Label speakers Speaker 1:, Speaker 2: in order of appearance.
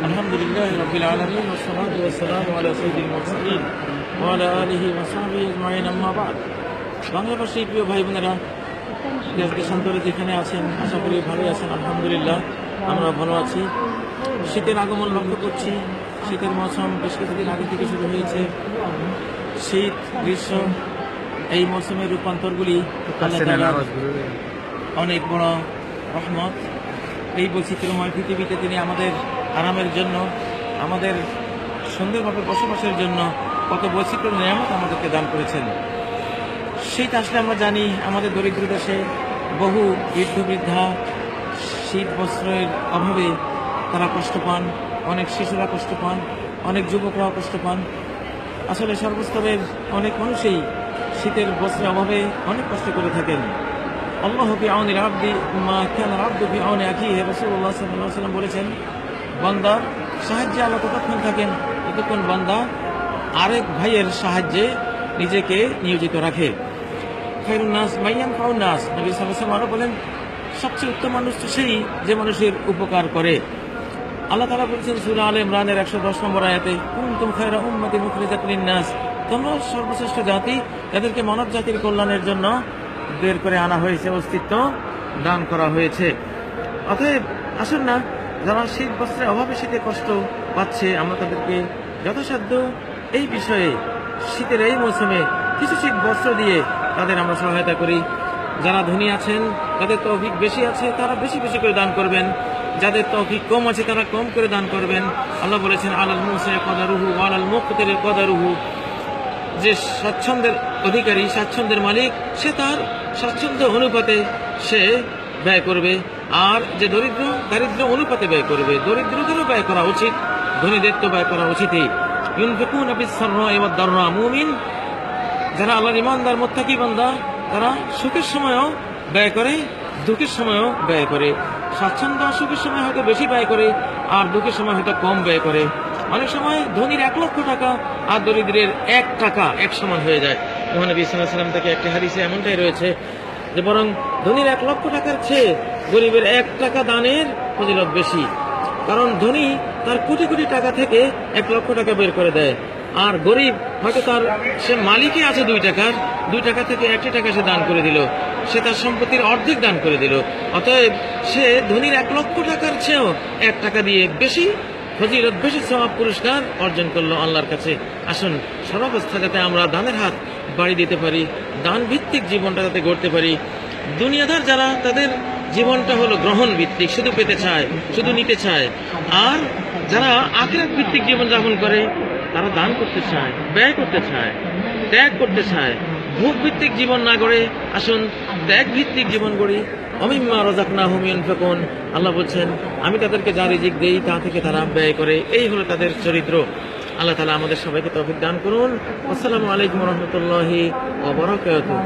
Speaker 1: الحمد لله رب العالمين والصلاة والسلام على سيد المرسلين وعلى آله وصحبه أجمعين أما بعد বাংলাভাষী প্রিয় ভাই বোনেরা আজকে শান্তরে যেখানে আছেন আশা করি ভালোই আছেন আলহামদুলিল্লাহ আমরা ভালো আছি শীতের আগমন লক্ষ্য করছি শীতের মৌসুম বেশ কিছুদিন আগে থেকে শুরু হয়েছে শীত গ্রীষ্ম এই মৌসুমের রূপান্তরগুলি আল্লাহ তাআলার অনেক বড় রহমত এই বৈচিত্র্যময় পৃথিবীতে তিনি আমাদের আরামের জন্য, আমাদের সুন্দরভাবে বসবাসের জন্য কত বৈচিত্র্য নিয়ামত আমাদেরকে দান করেছেন। শীত আসলে আমরা জানি, আমাদের দরিদ্র দেশে বহু বৃদ্ধ বৃদ্ধা শীত বস্ত্রের অভাবে তারা কষ্ট পান, অনেক শিশুরা কষ্ট পান, অনেক যুবকরাও কষ্ট পান। আসলে সর্বস্তরের অনেক মানুষই শীতের বস্ত্রের অভাবে অনেক কষ্ট করে থাকেন। আল্লাহ ফি আউনিল আবদি মা কান আবদু ফি আউনি রাসূলুল্লাহ সাল্লাল্লাহু আলাইহি ওয়াসাল্লাম বলেছেন বান্দা সাহায্যে আল্লাহ ততক্ষণ থাকেন। যতক্ষণ বান্দা আরেক ভাইয়ের সাহায্যে নিজেকে নিয়োজিত রাখে। নাস নাস আলাইহি বলেন, সবচেয়ে উত্তম মানুষ তো সেই যে মানুষের উপকার করে। আল্লাহ তাআলা বলছেন সূরা আলে ইমরানের 110 নম্বর আয়াতে, কুনতুম খায়রা উম্মাতিন উখরিজাত লিন-নাস। তোমরা সর্বশ্রেষ্ঠ জাতি, যাদেরকে মানব জাতির কল্যাণের জন্য বের করে আনা হয়েছে, অস্তিত্ব দান করা হয়েছে। অতএব আসুন না যারা শীত বস্ত্রের অভাবে শীতে কষ্ট পাচ্ছে, আমরা তাদেরকে যথাসাধ্য এই বিষয়ে শীতের এই মৌসুমে কিছু শীত বস্ত্র দিয়ে তাদের আমরা সহায়তা করি। যারা ধনী আছেন, যাদের তৌফিক বেশি আছে, তারা বেশি বেশি করে দান করবেন। যাদের তৌফিক কম আছে, তারা কম করে দান করবেন। আল্লাহ বলেছেন, আলাল মুসে কদারুহু আলাল মুক্তের কদারুহু। যে স্বাচ্ছন্দ্যের অধিকারী, স্বাচ্ছন্দ্যের মালিক, সে তার স্বাচ্ছন্দ্য অনুপাতে সে ব্যয় করবে। আর যে দরিদ্র, দারিদ্র অনুপাতে ব্যয় করবে। দরিদ্রদেরও ব্যয় করা উচিত। ধনীদের তো ব্যয় করা উচিতই। ইউনফিকুন আবিস সাররা এবার দাররা মুমিন। যারা আল্লাহর ইমানদার মোত্তাকি বান্দা, তারা সুখের সময়ও ব্যয় করে, দুঃখের সময়ও ব্যয় করে। স্বাচ্ছন্দ্য সুখের সময় হয়তো বেশি ব্যয় করে, আর দুঃখের সময় হয়তো কম ব্যয় করে। অনেক সময় ধনীর এক লক্ষ টাকা আর দরিদ্রের এক টাকা এক সমান হয়ে যায়। মহানবী ইসলাম থেকে একটি হাদিসে এমনটাই রয়েছে যে বরং ধনীর এক লক্ষ টাকার চেয়ে গরিবের এক টাকা দানের ফজিলত বেশি। কারণ ধনী তার কোটি কোটি টাকা থেকে এক লক্ষ টাকা বের করে দেয়। আর গরিব হয়তো তার সে মালিকই আছে দুই টাকার, দুই টাকা থেকে একটি টাকা সে দান করে দিল। সে তার সম্পত্তির অর্ধেক দান করে দিল। অতএব সে ধনীর এক লক্ষ টাকার চেয়েও এক টাকা দিয়ে বেশি ফজিলত, বেশি সমাব পুরস্কার অর্জন করল আল্লাহর কাছে। আসুন, সর্বাবস্থা যাতে আমরা দানের হাত বাড়ি দিতে পারি দান ভিত্তিক জীবনটা যাতে গড়তে পারি। দুনিয়াদার যারা, তাদের জীবনটা হলো গ্রহণ ভিত্তিক শুধু পেতে চায়, শুধু নিতে চায়। আর যারা আখেরাত ভিত্তিক জীবন যাপন করে, তারা দান করতে চায়, ব্যয় করতে চায়, ত্যাগ করতে চায়। ভোগ ভিত্তিক জীবন না গড়ে, আসুন ত্যাগ ভিত্তিক জীবন গড়ি। অমিম্মা রাজাক না হুমিয়ন ফেকুন আল্লাহ বলছেন, আমি তাদেরকে যা রিজিক দেই, তা থেকে তারা ব্যয় করে। এই হলো তাদের চরিত্র। আল্লাহ তালা আমাদের সবাইকে তৌফিক দান করুন। আসসালামু আলাইকুম রহমতুল্লাহি ওবরাকাতুহু